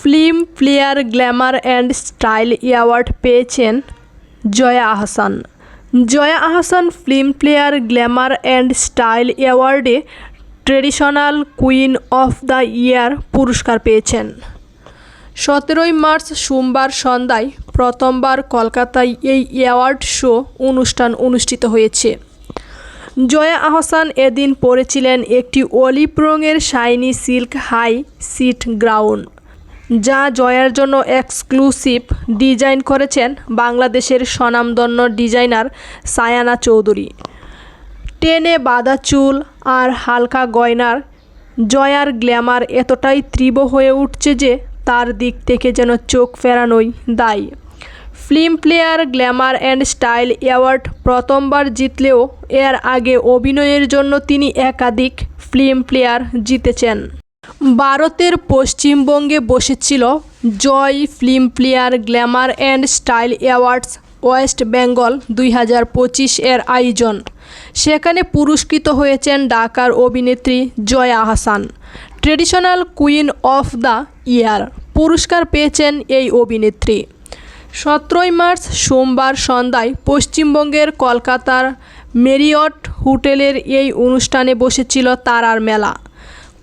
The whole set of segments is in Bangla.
Film, player, glamour and style award পেয়েছেন Jaya Ahsan. Jaya Ahsan film, player, glamour and style অ্যাওয়ার্ডে traditional queen of the year পুরস্কার পেয়েছেন। সতেরোই মার্চ সোমবার সন্ধ্যায় প্রথমবার কলকাতায় এই অ্যাওয়ার্ড শো অনুষ্ঠান অনুষ্ঠিত হয়েছে। জয়া আহসান এদিন পরেছিলেন একটি অলিভ রঙের shiny silk high slit gown যা জয়ার জন্য এক্সক্লুসিভ ডিজাইন করেছেন বাংলাদেশের স্বনামধন্য ডিজাইনার সায়ানা চৌধুরী। টেনে বাঁধা চুল আর হালকা গয়নার জয়ার গ্ল্যামার এতটাই তীব্র হয়ে উঠছে যে তার দিক থেকে যেন চোখ ফেরানোই দায়। Film player, glamour and style award প্রথমবার জিতলেও এর আগে অভিনয়ের জন্য তিনি একাধিক ফিল্ম প্লেয়ার জিতেছেন। ভারতের পশ্চিমবঙ্গে বসেছিল Joy film player glamour and style awards West Bengal দুই হাজার পঁচিশ এর আয়োজন। সেখানে পুরস্কৃত হয়েছেন ঢাকার অভিনেত্রী Jaya Ahsan traditional queen of the year পুরস্কার পেয়েছেন এই অভিনেত্রী। সতেরোই মার্চ সোমবার সন্ধ্যায় পশ্চিমবঙ্গের কলকাতার মেরিয়ট হোটেলের এই অনুষ্ঠানে বসেছিল তারার মেলা।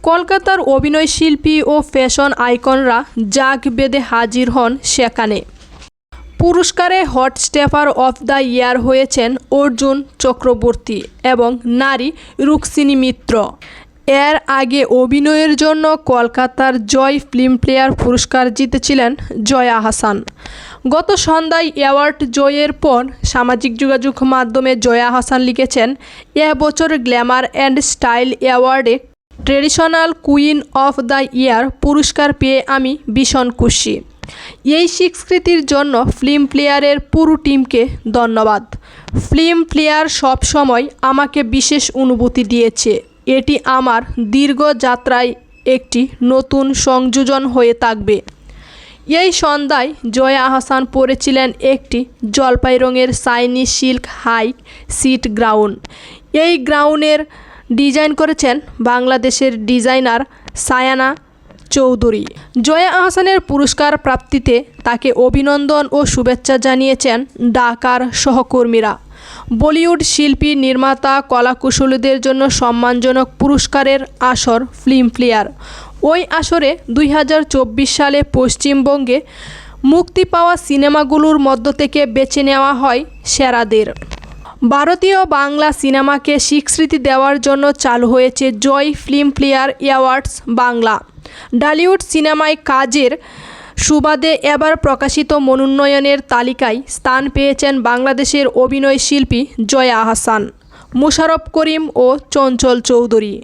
কলকাতার অভিনয় শিল্পী ও ফ্যাশন আইকনরা জাগ বেঁধে হাজির হন সেখানে। পুরস্কারে hot stepper of the year হয়েছেন অর্জুন চক্রবর্তী এবং নারী রুক্সিনী মিত্র। এর আগে অভিনয়ের জন্য কলকাতার জয় ফিল্ম প্লেয়ার পুরস্কার জিতেছিলেন জয়া হাসান। গত সন্ধ্যায় অ্যাওয়ার্ড জয়ের পর সামাজিক যোগাযোগ মাধ্যমে জয়া হাসান লিখেছেন, এ বছর glamour and style অ্যাওয়ার্ডে traditional queen of the year পুরস্কার পেয়ে আমি ভীষণ খুশি। এই স্বীকৃতির জন্য ফিল্ম প্লেয়ারের পুরো টিমকে ধন্যবাদ। ফিল্ম প্লেয়ার সবসময় আমাকে বিশেষ অনুভূতি দিয়েছে। এটি আমার দীর্ঘ যাত্রায় একটি নতুন সংযোজন হয়ে থাকবে। এই সন্ধ্যায় জয়া আহসান পরেছিলেন একটি জলপাই রঙের shiny silk high slit gown. এই গ্রাউনের ডিজাইন করেছেন বাংলাদেশের ডিজাইনার সায়ানা চৌধুরী। জয়া আহসানের পুরস্কার প্রাপ্তিতে তাকে অভিনন্দন ও শুভেচ্ছা জানিয়েছেন ডাকার সহকর্মীরা। বলিউড শিল্পী, নির্মাতা, কলাকুশলীদের জন্য সম্মানজনক পুরস্কারের আসর ফিল্ম প্লেয়ার ওই আসরে দুই হাজার চব্বিশ সালে পশ্চিমবঙ্গে মুক্তি পাওয়া সিনেমাগুলোর মধ্য থেকে বেছে নেওয়া হয় সেরাদের। ভারতীয় বাংলা সিনেমাকে স্বীকৃতি দেওয়ার জন্য চালু হয়েছে Joy film player awards Bangla. Dhallywood সিনেমায় কাজের সুবাদে এবার প্রকাশিত মনোনয়নের তালিকায় স্থান পেয়েছেন বাংলাদেশের অভিনয় শিল্পী জয়া আহসান মুশারফ করিম ও চঞ্চল চৌধুরী।